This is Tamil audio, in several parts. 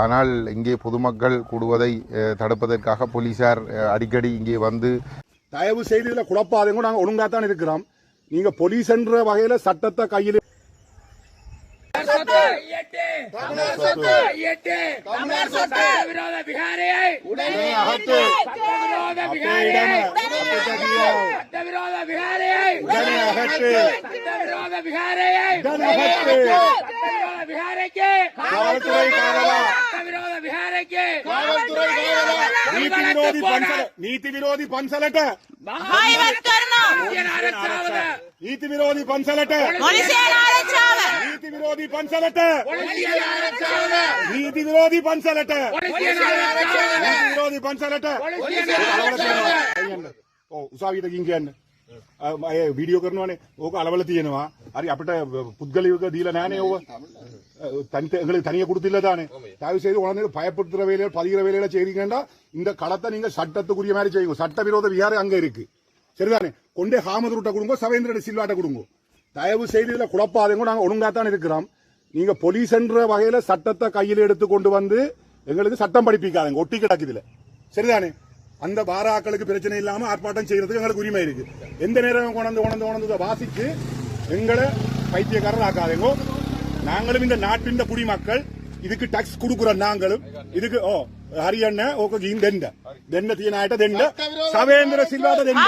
ஆனால் இங்கே பொதுமக்கள் கூடுவதை தடுப்பதற்காக போலீசார் அடிக்கடி இங்கே வந்து தயவு செய்து இதுல குழப்பாதீங்க நாங்க ஒழுங்கா தான் இருக்கிறோம் நீங்க போலீஸ்ன்ற வகையில சட்டத்தை கையில் விரோத விகாரையை உடனே அகற்று. விரோத விகாரையை விரோத விகாரையை உடனே அகற்று. விரோத விகாரையை உடனே அகற்று. விஹாரைக்கு காவல்துறை விரோத விஹாரைக்கு ನೀತಿ ವಿರೋಧಿ ಪಂಚಲ ನೀತಿ ವಿರೋಧಿ ಪಂಚಲಟ ನೀತಿ ವಿರೋಧಿ ಪಂಚಲಟ ನೀತಿ ವಿರೋಧಿ ಪಂಚಲಟ ನೀತಿ ವಿರೋಧಿ ಪಂಚಲಟ ನೀತಿ ವಿರೋಧಿ ಪಂಚಲಟ ಓ ಉಸಾವಿದ ಗಿಂಗೆ ಅನ್ನ வீடியோ වීඩියෝ කරනවානේ ඕක අලවල තියෙනවා හරි අපිට පුද්ගලික දීලා නෑනේ ඕක தனித்த எங்களுக்கு தனியாக கொடுத்துள்ளதானே தயவு செய்து உடனே பயப்படுத்துற வேலையில் பதிகிற வேலையில செய்றீங்கன்னா இந்த களத்தை நீங்க சட்டத்துக்குரிய மாதிரி செய்யுங்க சட்டவிரோத விகாரம் அங்க இருக்கு சரிதானே கொண்டே ஹாமது ரூட்டை கொடுங்க சவேந்திரட சில்வாட்டை கொடுங்க தயவு செய்து இதுல குழப்பாதவங்க நாங்க ஒழுங்காத்தான் இருக்கிறோம் நீங்க போலீஸ்ன்ற வகையில சட்டத்தை கையில் எடுத்து கொண்டு வந்து எங்களுக்கு சட்டம் படிப்பிக்காதுங்க ஒட்டி கிடக்குதுல சரிதானே அந்த பாராக்களுக்கு பிரச்சனை இல்லாம ஆர்ப்பாட்டம் செய்யறதுக்கு எங்களுக்கு உரிமை இருக்கு எந்த நேரம் கொண்டாந்து கொண்டாந்து கொண்டாந்து வாசித்து எங்களை பைத்தியக்காரர் ஆக்காதேங்கோ. நாங்களும் இந்த நாட்டின் குடிமக்கள் இதுக்கு டாக்ஸ் கொடுக்குற நாங்களும். இதுக்கு ஓ ஹரியண்ண ஓகே இந்த தெண்ட தீனாயிட்ட தெண்ட சவேந்திர சில்வாத தெண்ட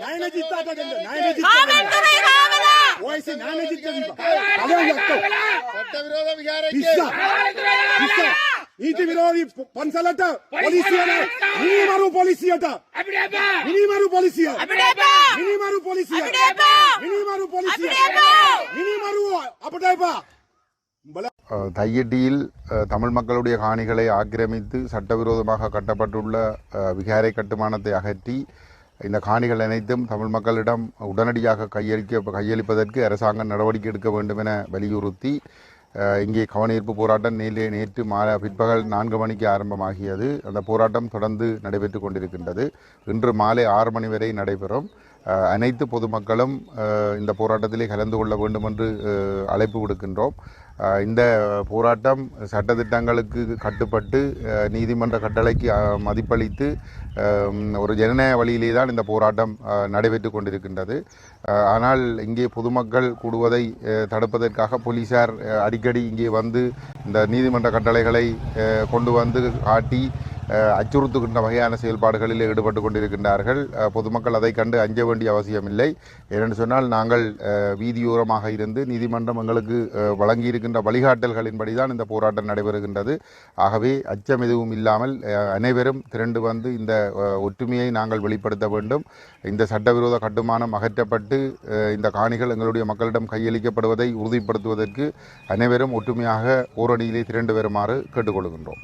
நாயன ஜித்தாட்ட தெண்ட நாயன ஜித்தாட்ட ವಯಸ್ಸಿ ನಾನೇ ಚಿಕ್ಕ ಅದೇ ಒಂದು ಅಕ್ಕ ವಿರೋಧ ವಿಹಾರ ನೀತಿ ವಿರೋಧಿ ಪಂಚಲಟ ಪೊಲೀಸಿಯನ ನೀನು ಮಾರು ಪೊಲೀಸಿಯಟ ನೀನು ಮಾರು ಪೊಲೀಸಿಯ ನೀನು ಮಾರು ಪೊಲೀಸಿಯ ನೀನು ಮಾರು ಪೊಲೀಸಿಯ ನೀನು தையட்டியில் தமிழ் மக்களுடைய காணிகளை ஆக்கிரமித்து சட்டவிரோதமாக கட்டப்பட்டுள்ள விகாரை கட்டுமானத்தை அகற்றி இந்த காணிகள் அனைத்தும் தமிழ் மக்களிடம் உடனடியாக கையளிக்க கையளிப்பதற்கு அரசாங்கம் நடவடிக்கை எடுக்க வேண்டும் என வலியுறுத்தி இங்கே கவனஈர்ப்பு போராட்டம் நேற்று நேற்று மா பிற்பகல் நான்கு மணிக்கு ஆரம்பமாகியது. அந்த போராட்டம் தொடர்ந்து நடைபெற்று கொண்டிருக்கின்றது. இன்று மாலை ஆறு மணி வரை நடைபெறும். அனைத்து பொதுமக்களும் இந்த போராட்டத்திலே கலந்து கொள்ள வேண்டும் என்று அழைப்பு விடுக்கின்றோம். இந்த போராட்டம் சட்டத்திட்டங்களுக்கு கட்டுப்பட்டு நீதிமன்ற கட்டளைக்கு மதிப்பளித்து ஒரு ஜனநாயக வழியிலே தான் இந்த போராட்டம் நடைபெற்று கொண்டிருக்கின்றது. ஆனால் இங்கே பொதுமக்கள் கூடுவதை தடுப்பதற்காக போலீசார் அடிக்கடி இங்கே வந்து இந்த நீதிமன்ற கட்டளைகளை கொண்டு வந்து காட்டி அச்சுறுத்துகின்ற வகையான செயல்பாடுகளில் ஈடுபட்டு கொண்டிருக்கின்றார்கள். பொதுமக்கள் அதை கண்டு அஞ்ச வேண்டிய அவசியமில்லை. ஏனென்று சொன்னால் நாங்கள் வீதியோரமாக இருந்து நீதிமன்றம் எங்களுக்கு வழங்கியிருக்கின்ற வழிகாட்டல்களின்படி தான் இந்த போராட்டம் நடைபெறுகின்றது. ஆகவே அச்சம் எதுவும் இல்லாமல் அனைவரும் திரண்டு வந்து இந்த ஒற்றுமையை நாங்கள் வெளிப்படுத்த வேண்டும். இந்த சட்டவிரோத கட்டுமானம் அகற்றப்பட்டு இந்த காணிகள் எங்களுடைய மக்களிடம் கையளிக்கப்படுவதை உறுதிப்படுத்துவதற்கு அனைவரும் ஒற்றுமையாக ஓரணியிலே திரண்டு வருமாறு கேட்டுக்கொள்கின்றோம்.